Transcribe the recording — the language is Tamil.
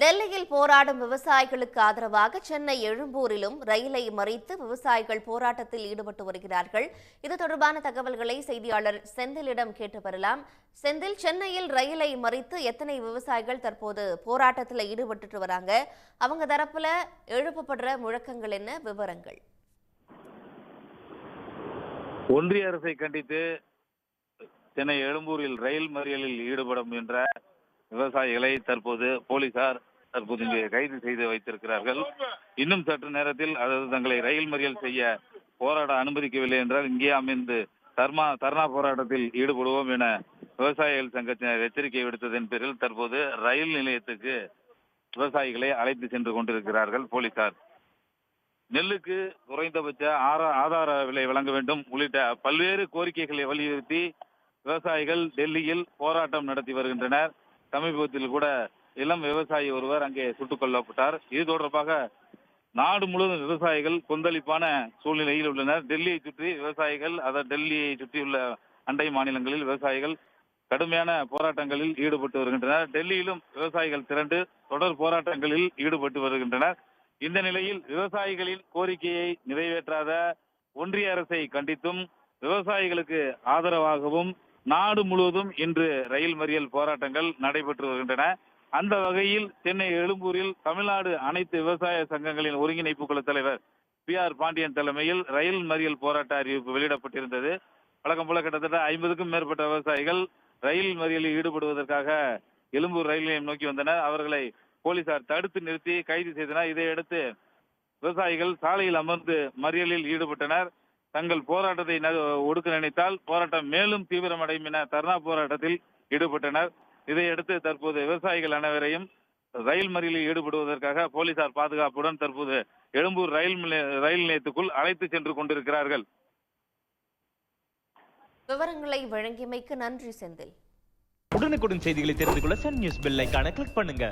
டெல்லியில் போராடும் விவசாயிகளுக்கு ஆதரவாக சென்னை எழும்பூரிலும் ரயிலை மறித்து விவசாயிகள் போராட்டத்தில் ஈடுபட்டு வருகிறார்கள். இது தொடர்பான தகவல்களை செய்தியாளர் செந்திலிடம் கேட்டு வரலாம். செந்தில் சென்னையில் ரயிலை மறித்து எத்தனை விவசாயிகள் தற்போது போராட்டத்தில் ஈடுபட்டுட்டு வராங்க? அவங்க தரப்புல எழுப்பப்படுற முழக்கங்கள் என்ன? விவரங்கள். ஒன்றிய அரசை கண்டித்து சென்னை எழும்பூரில் ரயில் மறியலில் ஈடுபடும் என்ற விவசாயிகளை தற்போது போலீசார் தற்போது இங்கே கைது செய்து வைத்திருக்கிறார்கள். இன்னும் சற்று நேரத்தில் அதாவது தங்களை ரயில் மறியல் செய்ய போராட அனுமதிக்கவில்லை என்றால் இங்கே அமைந்து தர்மா தர்ணா போராட்டத்தில் ஈடுபடுவோம் என விவசாயிகள் சங்கத்தினர் எச்சரிக்கை விடுத்ததன் பேரில் தற்போது ரயில் நிலையத்துக்கு விவசாயிகளை அழைத்து சென்று கொண்டிருக்கிறார்கள் போலீசார். நெல்லுக்கு குறைந்தபட்ச ஆதார விலை வழங்க வேண்டும். உள்ளிட்ட பல்வேறு கோரிக்கைகளை வலியுறுத்தி விவசாயிகள் டெல்லியில் போராட்டம் நடத்தி வருகின்றனர். சமீபத்தில் கூட இளம் விவசாயி ஒருவர் அங்கே சுட்டுக் கொல்லப்பட்டார். இது தொடர்பாக நாடு முழுவதும் விவசாயிகள் கொந்தளிப்பான சூழ்நிலையில் உள்ளனர். டெல்லியை சுற்றி விவசாயிகள் அதாவது டெல்லியை சுற்றியுள்ள அண்டை மாநிலங்களில் விவசாயிகள் கடுமையான போராட்டங்களில் ஈடுபட்டு வருகின்றனர். டெல்லியிலும் விவசாயிகள் திரண்டு தொடர் போராட்டங்களில் ஈடுபட்டு வருகின்றனர். இந்த நிலையில் விவசாயிகளின் கோரிக்கையை நிறைவேற்றாத ஒன்றிய அரசை கண்டித்தும் விவசாயிகளுக்கு ஆதரவாகவும் நாடு முழுவதும் இன்று ரயில் மறியல் போராட்டங்கள் நடைபெற்று வருகின்றன. அந்த வகையில் சென்னை எழும்பூரில் தமிழ்நாடு அனைத்து விவசாய சங்கங்களின் ஒருங்கிணைப்பு குழு தலைவர் பி ஆர் பாண்டியன் தலைமையில் ரயில் மறியல் போராட்ட அறிவிப்பு வெளியிடப்பட்டிருந்தது. வழக்கம் போல கிட்டத்தட்ட ஐம்பதுக்கும் மேற்பட்ட விவசாயிகள் ரயில் மறியலில் ஈடுபடுவதற்காக எழும்பூர் ரயில் நிலையம் நோக்கி வந்தனர். அவர்களை போலீசார் தடுத்து நிறுத்தி கைது செய்தனர். இதையடுத்து விவசாயிகள் சாலையில் அமர்ந்து மறியலில் ஈடுபட்டனர். தங்கள் போராட்டத்தை ஒடுக்க நினைத்தால் போராட்டம் மேலும் தீவிரமடையும் என தர்ணா போராட்டத்தில் ஈடுபட்டனர். இதையடுத்து தற்போது விவசாயிகள் அனைவரையும் ரயில் மறியலில் ஈடுபடுவதற்காக போலீசார் பாதுகாப்புடன் தற்போது எழும்பூர் ரயில் ரயில் நிலையத்துக்குள் அழைத்து சென்று கொண்டிருக்கிறார்கள். விவரங்களை வழங்கியமைக்கு நன்றி செந்தில். உடனுக்குடன் செய்திகளை தெரிந்து கொள்ள சன் நியூஸ் பெல் ஐகானை கிளிக் பண்ணுங்க.